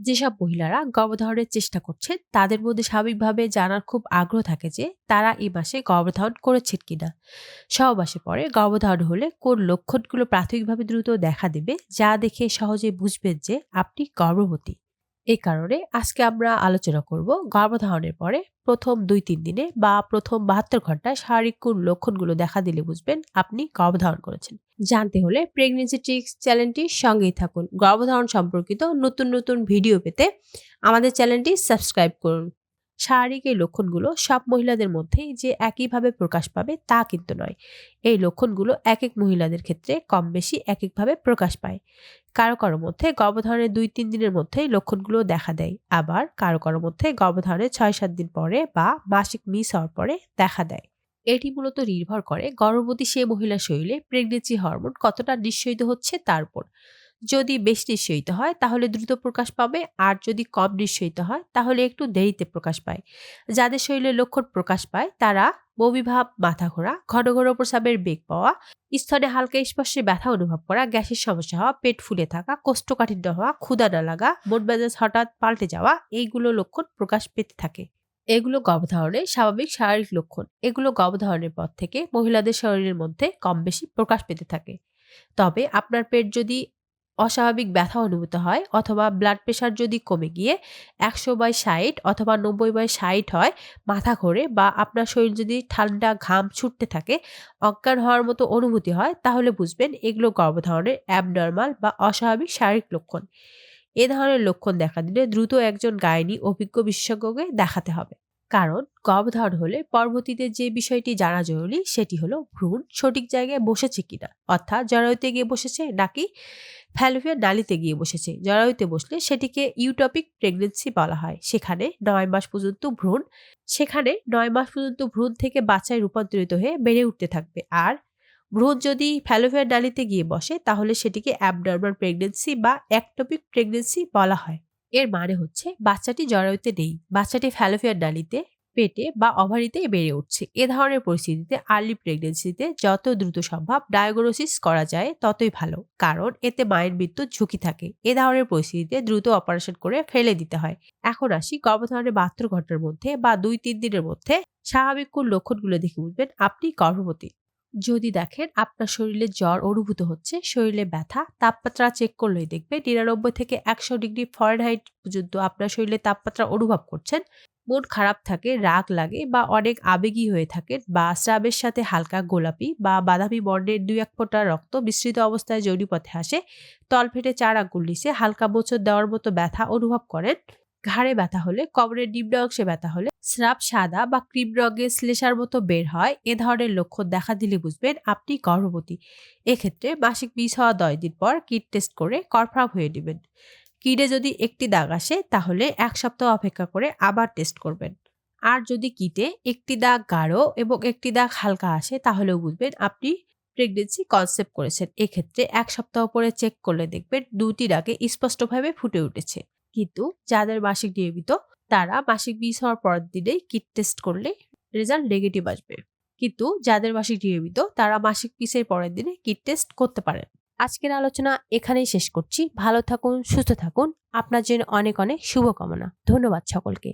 যেসব মহিলারা গর্ভধারণের চেষ্টা করছেন তাদের মধ্যে স্বাভাবিকভাবে জানার খুব আগ্রহ থাকে যে তারা এই মাসে গর্ভধারণ করেছেন কিনা। সহবাসে পরে গর্ভধারণ হলে কোন লক্ষণগুলো প্রাথমিকভাবে দ্রুত দেখা দেবে, যা দেখে সহজে বুঝবেন যে আপনি গর্ভবতী। এই কারণে আজকে আমরা আলোচনা করব গর্ভধারণের পরে প্রথম দুই তিন দিনে বা প্রথম বাহাত্তর ঘন্টায় শারীরিক কোন লক্ষণগুলো দেখা দিলে বুঝবেন আপনি গর্ভধারণ করেছেন। জানতে হলে প্রেগনেন্সি ট্রিক্স চ্যানেলটির সঙ্গেই থাকুন। গর্ভধারণ সম্পর্কিত নতুন নতুন ভিডিও পেতে আমাদের চ্যানেলটি সাবস্ক্রাইব করুন। শারীরিক এই লক্ষণগুলো সব মহিলাদের মধ্যেই যে একইভাবে প্রকাশ পাবে তা কিন্তু নয়। এই লক্ষণগুলো এক এক মহিলাদের ক্ষেত্রে কম বেশি এক একভাবে প্রকাশ পায়। কারও কারও মধ্যে গর্ভধারণের দুই তিন দিনের মধ্যেই লক্ষণগুলো দেখা দেয়। আবার কারও কারও মধ্যে গর্ভধারণের ছয় সাত দিন পরে বা মাসিক মিস হওয়ার পরে দেখা দেয়। এটি মূলত নির্ভর করে গর্ভবতী সে মহিলার শরীরে প্রেগনেন্সি হরমোন কতটা নিঃসরিত হচ্ছে তার উপর। যদি বেশ নিঃসরিত হয়, তাহলে দ্রুত প্রকাশ পাবে। আর যদি কম নিঃসরিত হয়, তাহলে একটু দেরিতে প্রকাশ পায়। যাদের শরীরে লক্ষণ প্রকাশ পায়, তারা বমিভাব মাথা ঘোরা ঘন ঘন প্রসাবের বেগ পাওয়া স্থলে হালকা স্পর্শে ব্যথা অনুভব করা, গ্যাসের সমস্যা হওয়া, পেট ফুলে থাকা, কোষ্ঠকাঠিন্য হওয়া, ক্ষুধা না লাগা, মন মেজাজ হঠাৎ পাল্টে যাওয়া, এইগুলো লক্ষণ প্রকাশ পেতে থাকে। এগুলো গর্ভধারণের স্বাভাবিক শারীরিক লক্ষণ। এগুলো গর্ভধারণের পর থেকে মহিলাদের শরীরের মধ্যে কম বেশি প্রকাশ পেতে থাকে। তবে আপনার পেট যদি অস্বাভাবিক ব্যথা অনুভূত হয় অথবা ব্লাড প্রেশার যদি কমে গিয়ে একশো বাই ষাট অথবা নব্বই বাই ষাট হয় মাথা ঘোরে বা আপনার শরীর যদি ঠান্ডা, ঘাম ছুটতে থাকে, অজ্ঞান হওয়ার মতো অনুভূতি হয়, তাহলে বুঝবেন এগুলো গর্ভধারণের অ্যাবনর্মাল বা অস্বাভাবিক শারীরিক লক্ষণ। এ ধরনের লক্ষণ দেখা দিলে দ্রুত একজন গায়নী অভিজ্ঞ বিশেষজ্ঞকে দেখাতে হবে। কারণ গর্ভধারণ হলে পরবর্তীতে যে বিষয়টি জানা জরুরি সেটি হলো ভ্রূণ সঠিক জায়গায় বসেছে কিনা। অর্থাৎ জরায়ুতে গিয়ে বসেছে নাকি ফ্যালোপিয়ান নালিতে গিয়ে বসেছে? জরায়ুতে বসলে সেটিকে ইউটপিক প্রেগনেন্সি বলা হয়। সেখানে নয় মাস পর্যন্ত ভ্রূণ, সেখানে নয় মাস পর্যন্ত ভ্রূণ থেকে বাচ্চায় রূপান্তরিত হয়ে বেড়ে উঠতে থাকবে। আর ভ্রূণ যদি ফ্যালোপিয়ান নালিতে গিয়ে বসে, তাহলে সেটিকে অ্যাবনর্মাল প্রেগনেন্সি বা অ্যাক্টোপিক প্রেগনেন্সি বলা হয়। এর মানে হচ্ছে বাচ্চাটি জরায়ুতে নেই, বাচ্চাটি ফ্যালোপিয়ান নালিতে পেটে বা অভারিতে বেড়ে উঠছে। এ ধরনের পরিস্থিতিতে আর্লি প্রেগনেন্সিতে যত দ্রুত সম্ভব ডায়াগনোসিস করা যায়, ততই ভালো। কারণ এতে মায়ের মৃত্যুর ঝুঁকি থাকে। এ ধরনের পরিস্থিতিতে দ্রুত অপারেশন করে ফেলে দিতে হয়। এখন আসি গর্ভধারণের বাহাত্তর ঘণ্টার মধ্যে বা দুই তিন দিনের মধ্যে স্বাভাবিক কোন লক্ষণগুলো দেখে বুঝবেন। আপনি গর্ভবতী। যদি দেখেন আপনার শরীরে জ্বর অনুভূত হচ্ছে, শরীরে ব্যথা, তাপমাত্রা চেক করলেই দেখবে নিরানব্বই থেকে একশো ডিগ্রি ফরেনহাইট পর্যন্ত আপনার শরীরে তাপমাত্রা অনুভব করছেন। মন খারাপ থাকে, রাগ লাগে বা অনেক আবেগী হয়ে থাকে বা স্রাবের সাথে হালকা গোলাপি বা বাদামি বর্ণের দুই এক ফোঁটা রক্ত বিস্তৃত অবস্থায় পথে আসে। তল ফেটে চার নিচে হালকা মোচড় দেওয়ার মতো ব্যথা অনুভব করেন। ঘাড়ে ব্যথা হলে কবরের নিম্ন অংশে ব্যথা হলে স্রাব সাদা বা ক্রিম রঙের শ্লেষার মতো বের হয়, এ ধরনের লক্ষণ দেখা দিলে বুঝবেন আপনি গর্ভবতী। এক্ষেত্রে মাসিক মিস হওয়া দশ দিন পর কিট টেস্ট করে কনফার্ম হয়ে নেবেন। কিডে যদি একটি দাগ আসে, তাহলে এক সপ্তাহ অপেক্ষা করে আবার টেস্ট করবেন। আর যদি কিটে একটি দাগ গাঢ় এবং একটি দাগ হালকা আসে, তাহলেও বুঝবেন আপনি প্রেগনেন্সি কনসেপ্ট করেছেন। এক্ষেত্রে এক সপ্তাহ পরে চেক করলে দেখবেন দুটি দাগে স্পষ্টভাবে ফুটে উঠেছে। কিন্তু যাদের মাসিক নিয়মিত তারা মাসিক বিষ হওয়ার পরের দিনে কিট টেস্ট করলে রেজাল্ট নেগেটিভ আসবে। কিন্তু যাদের মাসিক নিয়মিত, তারা মাসিক পিসের পরের দিনে কিট টেস্ট করতে পারেন আজকের আলোচনা এখানেই শেষ করছি। ভালো থাকুন, সুস্থ থাকুন। আপনার জন্য অনেক অনেক শুভকামনা। ধন্যবাদ সকলকে।